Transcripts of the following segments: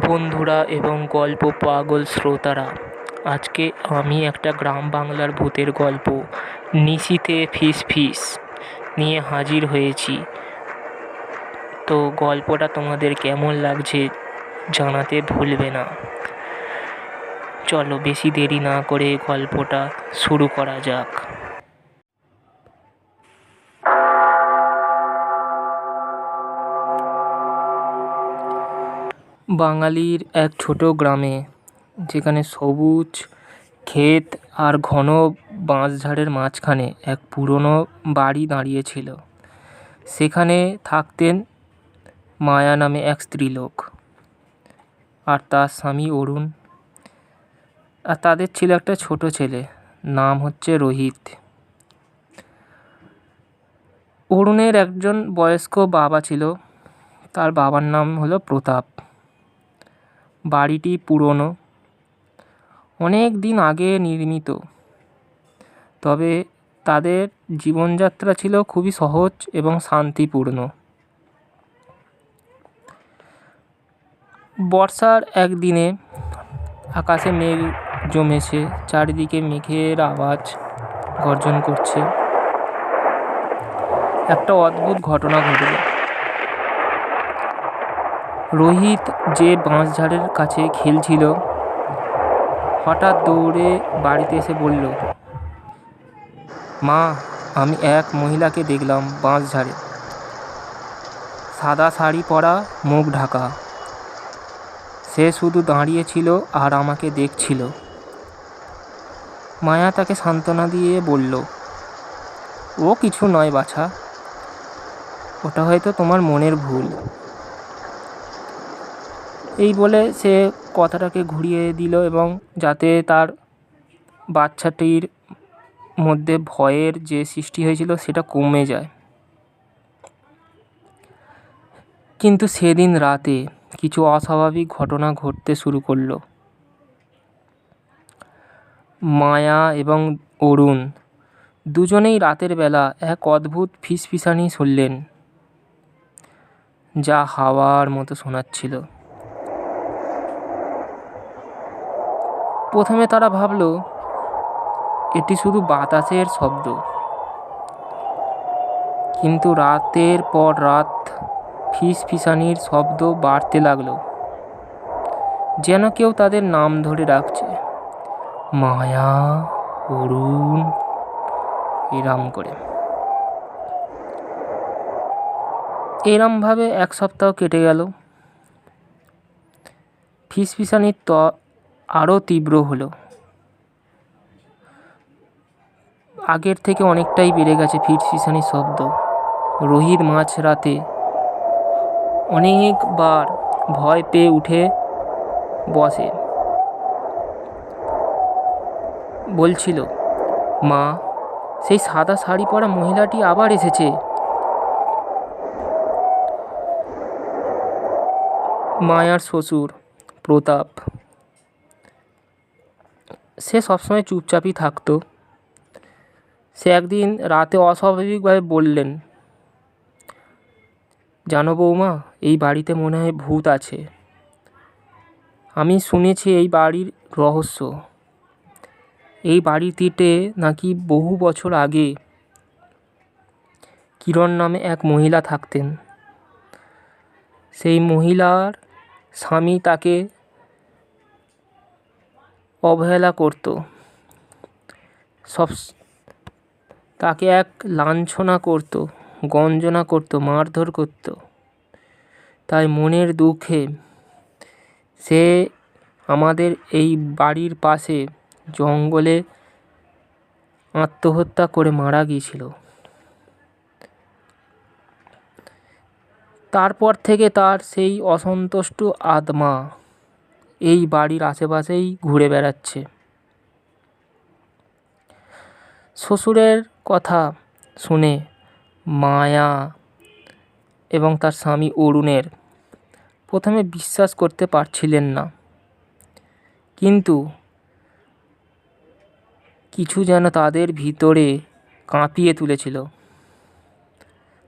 বন্ধুরা এবং গল্প পাগল শ্রোতারা, আজকে আমি একটা গ্রাম বাংলার ভূতের গল্প, নিশিতে ফিস ফিস, নিয়ে হাজির হয়েছি। তো গল্পটা তোমাদের কেমন লাগছে জানাতে ভুলবে না। চলো বেশি দেরি না করে গল্পটা শুরু করা যাক। বাঙালির এক ছোট গ্রামে, যেখানে সবুজ ক্ষেত আর ঘন বাঁশঝাড়ের মাঝখানে এক পুরনো বাড়ি দাঁড়িয়ে ছিল সেখানে থাকতেন মায়া নামে এক স্ত্রীলোক আর তার স্বামী অরুণ। আর তাদের ছিল একটা ছোট ছেলে, নাম হচ্ছে রোহিত। অরুণের একজন বয়স্ক বাবা ছিল, তার বাবার নাম হলো প্রতাপ। বাড়িটি পুরনো। অনেক দিন আগে নির্মিত। তবে তাদের জীবনযাত্রা ছিল খুবই সহজ এবং শান্তিপূর্ণ। বর্ষার একদিনে আকাশে মেঘ জমেছে, চারিদিকে মেঘের আওয়াজ গর্জন করছে। একটা অদ্ভুত ঘটনা ঘটল। রোহিত যে বাঁশঝাড়ের কাছে খেলছিল, হঠাৎ দৌড়ে বাড়িতে এসে বলল, মা, আমি এক মহিলাকে দেখলাম বাঁশঝাড়ে। সাদা শাড়ি পরা, মুখ ঢাকা। সে শুধু দাঁড়িয়ে ছিল আর আমাকে দেখছিল। মায়া তাকে সান্ত্বনা দিয়ে বলল, ও কিছু নয় বাছা। ওটা হয়তো তোমার মনের ভুল। এই বলে সে কথাটাকে ঘুরিয়ে দিল এবং যাতে তার বাচ্চাটির মধ্যে ভয়ের যে সৃষ্টি হয়েছিল সেটা কমে যায়। কিন্তু সেদিন রাতে কিছু অস্বাভাবিক ঘটনা ঘটতে শুরু করল। মায়া এবং অরুণ দুজনেই রাতের বেলা এক অদ্ভুত ফিসফিসানি শুনলেন, যা হাওয়ার মতো শোনাচ্ছিল। প্রথমে তারা ভাবল, এটি শুধু বাতাসের শব্দ। কিন্তু রাতের পর রাত ফিসফিসানির শব্দ বাড়তে লাগল, যেন কেউ তাদের নাম ধরে ডাকছে। মায়া, অরুণ, এরম করে। এরমভাবে এক সপ্তাহ কেটে গেল। ফিসফিসানির ত আরও তীব্র হলো। আগের থেকে অনেকটাই বেড়ে গেছে ফিসফিসানির শব্দ। রোহিত মাঝ রাতে অনেকবার ভয় পেয়ে উঠে বসে। বলছিল, মা, সেই সাদা শাড়ি পরা মহিলাটি আবার এসেছে। মায়ার শ্বশুর প্রতাপ সে সবসময় চুপচাপই থাকতো। সে একদিন রাতে অস্বাভাবিকভাবে বললেন, জানো বৌমা, এই বাড়িতে মনে হয় ভূত আছে। আমি শুনেছি এই বাড়ির রহস্য। এই বাড়িটিতে নাকি বহু বছর আগে কিরণ নামে এক মহিলা থাকতেন। সেই মহিলার স্বামী তাকে অবহেলা করত। সব তাকে এক লাঞ্ছনা করত, গঞ্জনা করত, মারধর করত। তাই মনের দুঃখে সে আমাদের এই বাড়ির পাশে জঙ্গলে আত্মহত্যা করে মারা গিয়েছিল। তারপর থেকে তার সেই অসন্তুষ্ট আত্মা এই বাড়ির আশেপাশেই ঘুরে বেড়াচ্ছে। শ্বশুরের কথা শুনে মায়া এবং তার স্বামী অরুণের প্রথমে বিশ্বাস করতে পারছিলেন না। কিন্তু কিছু যেন তাদের ভিতরে কাঁপিয়ে তুলেছিল।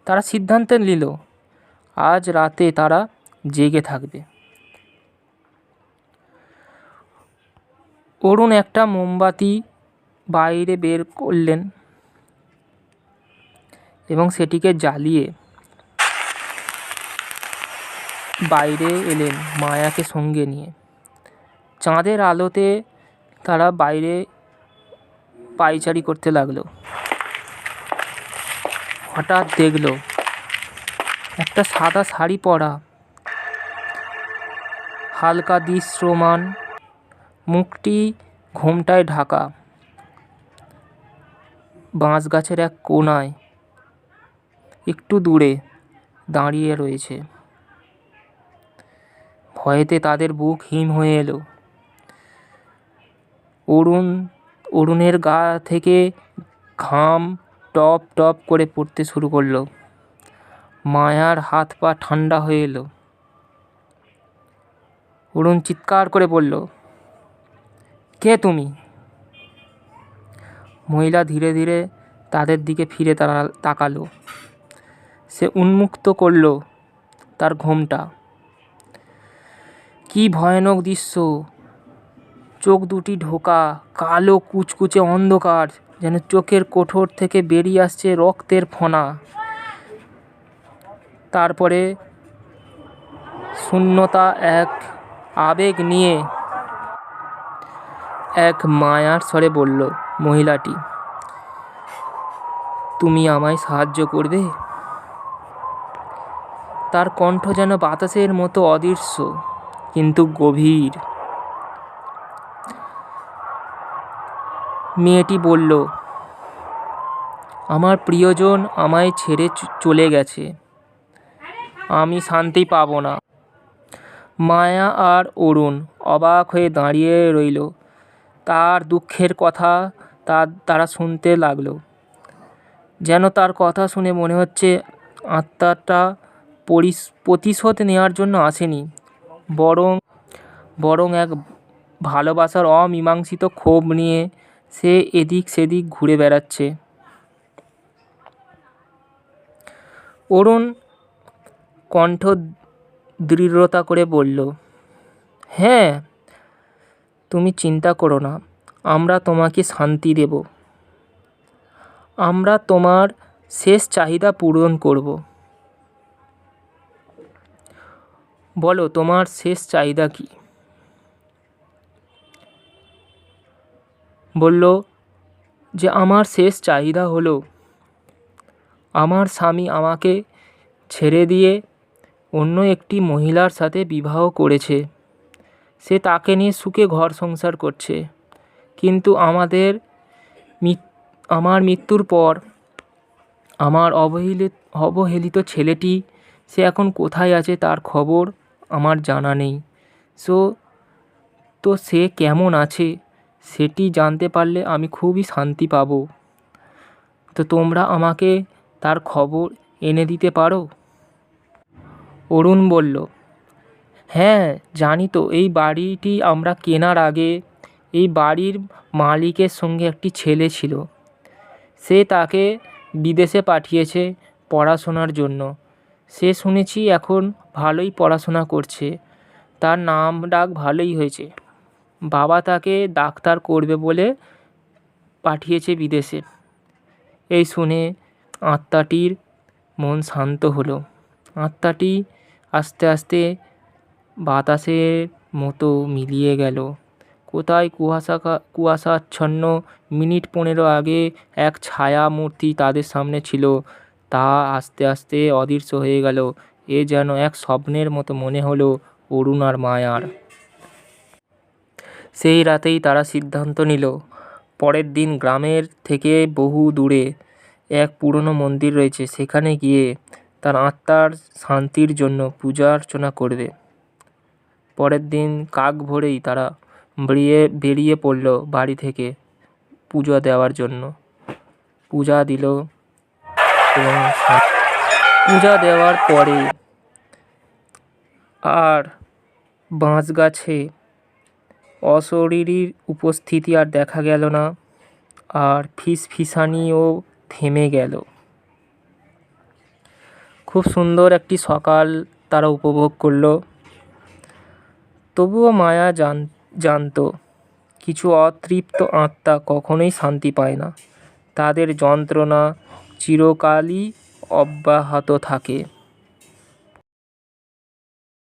তারা সিদ্ধান্ত নিল, আজ রাতে তারা জেগে থাকবে। অরুণ একটা মোমবাতি বাইরে বের করলেন এবং সেটিকে জ্বালিয়ে বাইরে এলেন মায়াকে সঙ্গে নিয়ে। চাঁদের আলোতে তারা বাইরে পায়চারি করতে লাগল। হঠাৎ দেখল একটা সাদা শাড়ি পরা হালকা দৃশ্যমান মুখটি ঘোমটায় ঢাকা। বাঁশ গাছের এক কোণায় একটু দূরে দাঁড়িয়ে রয়েছে। ভয়েতে তাদের বুক হিম হয়ে এলো। অরুণ, অরুণের গা থেকে ঘাম টপ টপ করে পড়তে শুরু করল। মায়ার হাত পা ঠান্ডা হয়ে এলো। অরুণ চিৎকার করে বলল কে তুমি? মহিলা ধীরে ধীরে তাদের দিকে ফিরে তাকালো। সে উন্মুক্ত করল তার ঘোমটা। কি ভয়ানক দৃশ্য! চোখ দুটি ঢোকা, কালো কুচকুচে অন্ধকার, যেন চোখের কোঠর থেকে বেরিয়ে আসছে রক্তের ফনা। তারপরে শূন্যতা এক আবেগ নিয়ে এক মায়ার স্বরে বলল, মহিলাটি, তুমি আমায় সাহায্য করবে? তার কণ্ঠ যেন বাতাসের মতো অদৃশ্য, কিন্তু গভীর। মেয়েটি বলল, আমার প্রিয়জন আমায় ছেড়ে চলে গেছে। আমি শান্তি পাবো না। মায়া আর অরুণ অবাক হয়ে দাঁড়িয়ে রইল। তার দুঃখের কথা তার তারা শুনতে লাগল। যেন তার কথা শুনে মনে হচ্ছে আত্মাটা প্রতিশোধ নেওয়ার জন্য আসেনি। বরং বরং এক ভালোবাসার অমীমাংসিত ক্ষোভ নিয়ে সে এদিক সেদিক ঘুরে বেড়াচ্ছে। অরুণ কণ্ঠ দৃঢ়তা করে বলল হ্যাঁ তুমি চিন্তা করো না, আমরা তোমাকে শান্তি দেব। আমরা তোমার শেষ চাহিদা পূরণ করব। বলো, তোমার শেষ চাহিদা কি? বলল, যে আমার শেষ চাহিদা হলো, আমার স্বামী আমাকে ছেড়ে দিয়ে অন্য একটি মহিলার সাথে বিবাহ করেছে। সে তাকে নিয়ে সুখে ঘর সংসার করছে। কিন্তু আমাদের আমার মৃত্যুর পর আমার অবহেলিত অবহেলিত ছেলেটি, সে এখন কোথায় আছে তার খবর আমার জানা নেই। সো, তো সে কেমন আছে সেটি জানতে পারলে আমি খুবই শান্তি পাবো। তো তোমরা আমাকে তার খবর এনে দিতে পারো? অরুণ বলল হ্যাঁ জানি তো, এই বাড়িটি আমরা কেনার আগে এই বাড়ির মালিকের সঙ্গে একটি ছেলে ছিল। সে তাকে বিদেশে পাঠিয়েছে পড়াশোনার জন্য। সে শুনেছি এখন ভালোই পড়াশোনা করছে। তার নাম ডাক ভালোই হয়েছে। বাবা তাকে ডাক্তার করবে বলে পাঠিয়েছে বিদেশে। এই শুনে আত্মাটির মন শান্ত হলো। আত্মাটি আস্তে আস্তে বাতাসের মতো মিলিয়ে গেল। কোথায় কুয়াশা কুয়াশাচ্ছন্ন মিনিট পনেরো আগে এক ছায়া মূর্তি তাদের সামনে ছিল। তা আস্তে আস্তে অদৃশ্য হয়ে গেল। এ যেন এক স্বপ্নের মতো মনে হলো অরুণ আর মায়ার। সেই রাতেই তারা সিদ্ধান্ত নিল, পরের দিন গ্রামের থেকে বহু দূরে এক পুরনো মন্দির রয়েছে। সেখানে গিয়ে তার আত্মার শান্তির জন্য পূজা অর্চনা করবে। পরের দিন কাক ভোরেই তারা বেরিয়ে বেরিয়ে পড়ল বাড়ি থেকে পূজা দেওয়ার জন্য। পূজা দিল এবং পূজা দেওয়ার পরে আর বাঁশ গাছে অশরীরীর উপস্থিতি আর দেখা গেল না। আর ফিস ফিসফিসানিও থেমে গেল। খুব সুন্দর একটি সকাল তারা উপভোগ করল। তবুও মায়া জান, জানত, কিছু অতৃপ্ত আত্মা কখনোই শান্তি পায় না। তাদের যন্ত্রণা চিরকালই অব্যাহত থাকে।